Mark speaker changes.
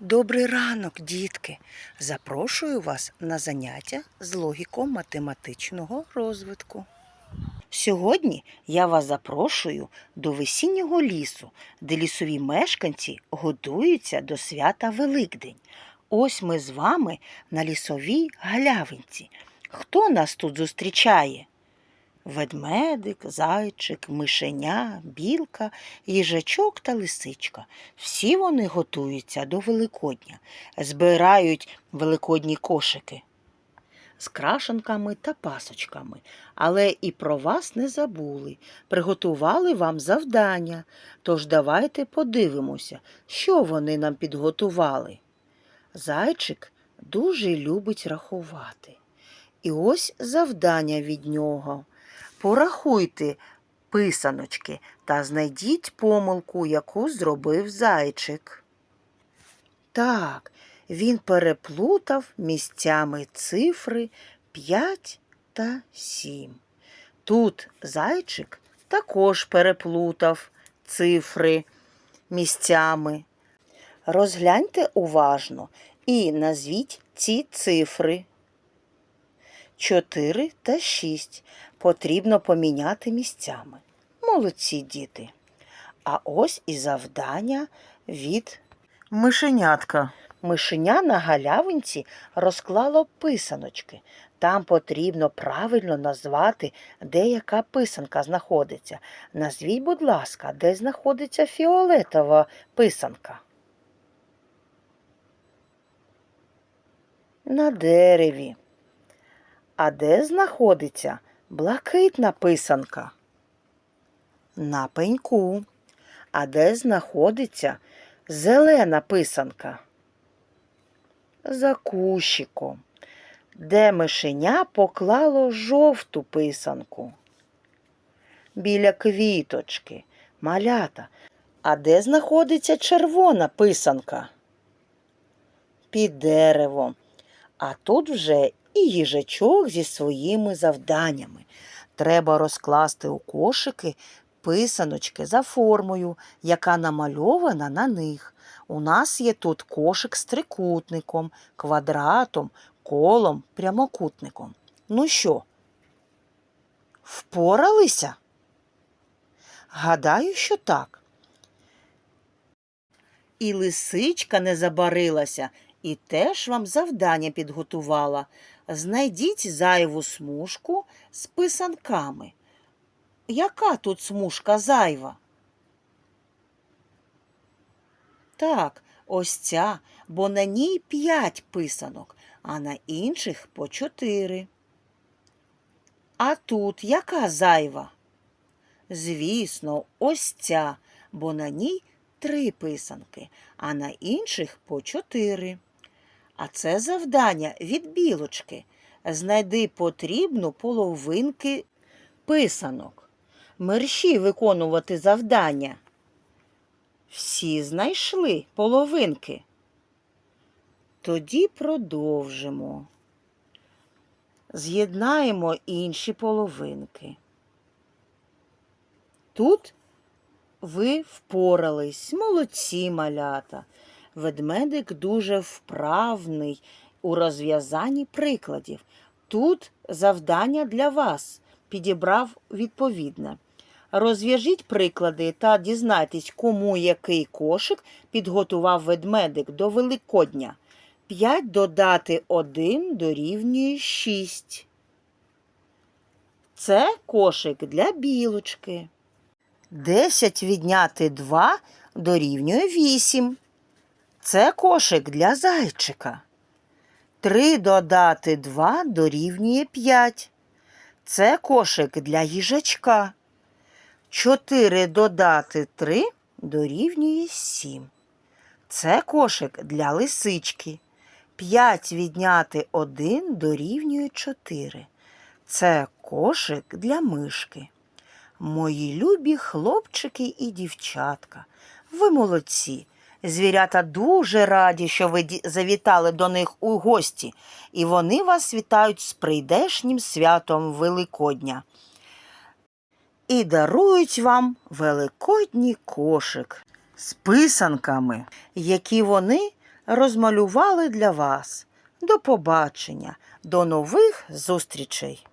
Speaker 1: Добрий ранок, дітки! Запрошую вас на заняття з логіко-математичного розвитку. Сьогодні я вас запрошую до весіннього лісу, де лісові мешканці готуються до свята Великдень. Ось ми з вами на лісовій галявинці. Хто нас тут зустрічає? Ведмедик, зайчик, мишеня, білка, їжачок та лисичка. Всі вони готуються до Великодня, збирають великодні кошики з крашенками та пасочками. Але і про вас не забули. Приготували вам завдання. Тож давайте подивимося, що вони нам підготували. Зайчик дуже любить рахувати. І ось завдання від нього. Порахуйте писаночки та знайдіть помилку, яку зробив зайчик. Так, він переплутав місцями цифри 5 та 7. Тут зайчик також переплутав цифри місцями. Розгляньте уважно і назвіть ці цифри. 4 та 6 потрібно поміняти місцями. Молодці діти. А ось і завдання від
Speaker 2: Мишенятка.
Speaker 1: мишеня на галявинці розклало писаночки. Там потрібно правильно назвати, де яка писанка знаходиться. Назвіть, будь ласка, де знаходиться фіолетова писанка. На дереві. А де знаходиться блакитна писанка? На пеньку. А де знаходиться зелена писанка? За кущиком. Де мишеня поклало жовту писанку? Біля квіточки, малята. А де знаходиться червона писанка? Під деревом. А тут вже і їжачок зі своїми завданнями. Треба розкласти у кошики писаночки за формою, яка намальована на них. У нас є тут кошик з трикутником, квадратом, колом, прямокутником. Ну що, впоралися? Гадаю, що так. І лисичка не забарилася, і теж вам завдання підготувала. Знайдіть зайву смужку з писанками. Яка тут смужка зайва? Так, ось ця, бо на ній п'ять писанок, а на інших по чотири. А тут яка зайва? Звісно, ось ця, бо на ній три писанки, а на інших по чотири. А це завдання від білочки. Знайди потрібну половинки писанок. Мерщі виконувати завдання. Всі знайшли половинки. Тоді продовжимо. З'єднаємо інші половинки. Тут ви впорались, молодці малята. Ведмедик дуже вправний у розв'язанні прикладів. Тут завдання для вас підібрав відповідне. Розв'яжіть приклади та дізнайтесь, кому який кошик підготував ведмедик до Великодня. 5 додати 1 дорівнює 6. Це кошик для білочки. 10 відняти 2 дорівнює 8. Це кошик для зайчика. 3 додати 2 дорівнює 5. Це кошик для їжачка. 4 додати 3 дорівнює 7. Це кошик для лисички. 5 відняти 1 дорівнює 4. Це кошик для мишки. Мої любі хлопчики і дівчатка, ви молодці. Звірята дуже раді, що ви завітали до них у гості, і вони вас вітають з прийдешнім святом Великодня. І дарують вам великодній кошик з писанками, які вони розмалювали для вас. До побачення, до нових зустрічей!